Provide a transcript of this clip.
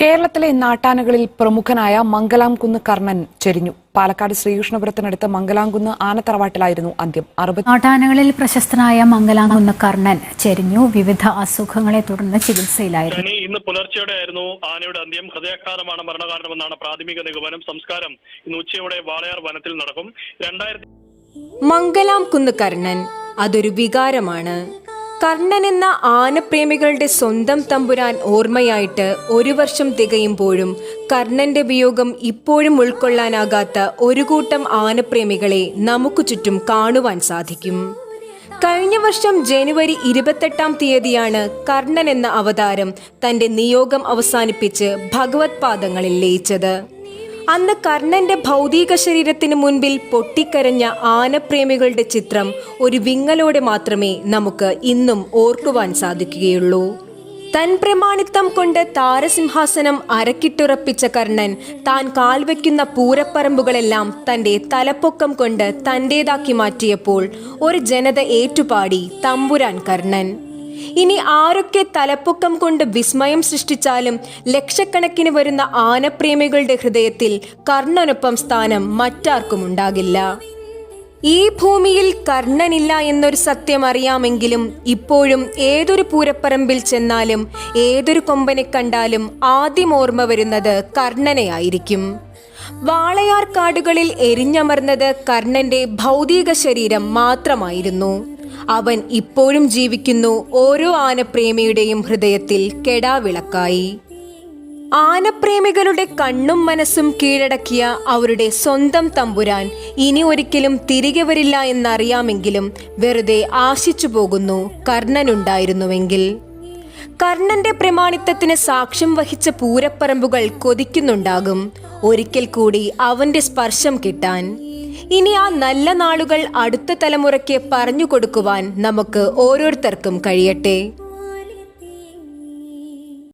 കേരളത്തിലെ നാട്ടാനകളിൽ പ്രമുഖനായ മംഗലാംകുന്ന് കർണൻ ചെരിഞ്ഞു. പാലക്കാട് ശ്രീകൃഷ്ണപുരത്തിനടുത്ത് മംഗലാംകുന്ന് ആനത്തറവാട്ടിലായിരുന്നു അന്ത്യം. അറുപത് നാട്ടാനകളിൽ പ്രശസ്തനായ മംഗലാംകുന്ന് കർണൻ ചെരിഞ്ഞു. വിവിധ അസുഖങ്ങളെ തുടർന്ന് ചികിത്സയിലായിരുന്നു. ഇനി ഇന്ന് പുലർച്ചെയോടെ ആയിരുന്നു ആനയുടെ അന്ത്യം. ഹൃദയാഘാതമാണ് മരണകാരണമെന്നാണ് പ്രാഥമിക നിഗമനം. സംസ്കാരം ഇന്ന് ഉച്ചയോടെ വാളയാർ വനത്തിൽ നടക്കും. രണ്ടായിരത്തി മംഗലാം കുന്ന് കർണൻ അതൊരു വികാരമാണ്. കർണൻ എന്ന ആനപ്രേമികളുടെ സ്വന്തം തമ്പുരാൻ ഓർമ്മയായിട്ട് ഒരു വർഷം തികയുമ്പോഴും കർണന്റെ വിയോഗം ഇപ്പോഴും ഉൾക്കൊള്ളാനാകാത്ത ഒരു കൂട്ടം ആനപ്രേമികളെ നമുക്ക് ചുറ്റും കാണുവാൻ സാധിക്കും. കഴിഞ്ഞ വർഷം ജനുവരി ഇരുപത്തെട്ടാം തീയതിയാണ് കർണൻ എന്ന അവതാരം തന്റെ നിയോഗം അവസാനിപ്പിച്ച് ഭഗവത് പാദങ്ങളിൽ ലയിച്ചത്. അന്ന് കർണന്റെ ഭൗതിക ശരീരത്തിന് മുൻപിൽ പൊട്ടിക്കരഞ്ഞ ആനപ്രേമികളുടെ ചിത്രം ഒരു വിങ്ങലോടെ മാത്രമേ നമുക്ക് ഇന്നും ഓർക്കുവാൻ സാധിക്കുകയുള്ളൂ. തൻ പ്രമാണിത്വം കൊണ്ട് താരസിംഹാസനം അരക്കിട്ടുറപ്പിച്ച കർണൻ താൻ കാൽവെക്കുന്ന പൂരപ്പറമ്പുകളെല്ലാം തന്റെ തലപ്പൊക്കം കൊണ്ട് തന്റേതാക്കി മാറ്റിയപ്പോൾ ഒരു ജനത ഏറ്റുപാടി തമ്പുരാൻ കർണൻ. ഇനി ആരൊക്കെ തലപ്പൊക്കം കൊണ്ട് വിസ്മയം സൃഷ്ടിച്ചാലും ലക്ഷക്കണക്കിന് വരുന്ന ആനപ്രേമികളുടെ ഹൃദയത്തിൽ കർണനൊപ്പം സ്ഥാനം മറ്റാർക്കും ഉണ്ടാകില്ല. ഈ ഭൂമിയിൽ കർണനില്ല എന്നൊരു സത്യം അറിയാമെങ്കിലും ഇപ്പോഴും ഏതൊരു പൂരപ്പറമ്പിൽ ചെന്നാലും ഏതൊരു കൊമ്പനെ കണ്ടാലും ആദ്യം ഓർമ്മ വരുന്നത് കർണനെയായിരിക്കും വാളയാർ കാടുകളിൽ എരിഞ്ഞമർന്നത് കർണന്റെ ഭൗതിക ശരീരം മാത്രമായിരുന്നു. അവൻ ഇപ്പോഴും ജീവിക്കുന്നു ഓരോ ആനപ്രേമിയുടെയും ഹൃദയത്തിൽ കെടാവിളക്കായി. ആനപ്രേമികളുടെ കണ്ണും മനസ്സും കീഴടക്കിയ അവരുടെ സ്വന്തം തമ്പുരാൻ ഇനി ഒരിക്കലും തിരികെ വരില്ല എന്നറിയാമെങ്കിലും വെറുതെ ആശിച്ചു പോകുന്നു കർണനുണ്ടായിരുന്നുവെങ്കിൽ. കർണന്റെ പ്രമാണിത്വത്തിന് സാക്ഷ്യം വഹിച്ച പൂരപ്പറമ്പുകൾ കൊതിക്കുന്നുണ്ടാകും. ഒരിക്കൽ കൂടി അവന്റെ സ്പർശം കിട്ടാൻ. ഇനി ആ നല്ല നാളുകൾ അടുത്ത തലമുറയ്ക്ക് പറഞ്ഞു കൊടുക്കുവാൻ നമുക്ക് ഓരോരുത്തർക്കും കഴിയട്ടെ.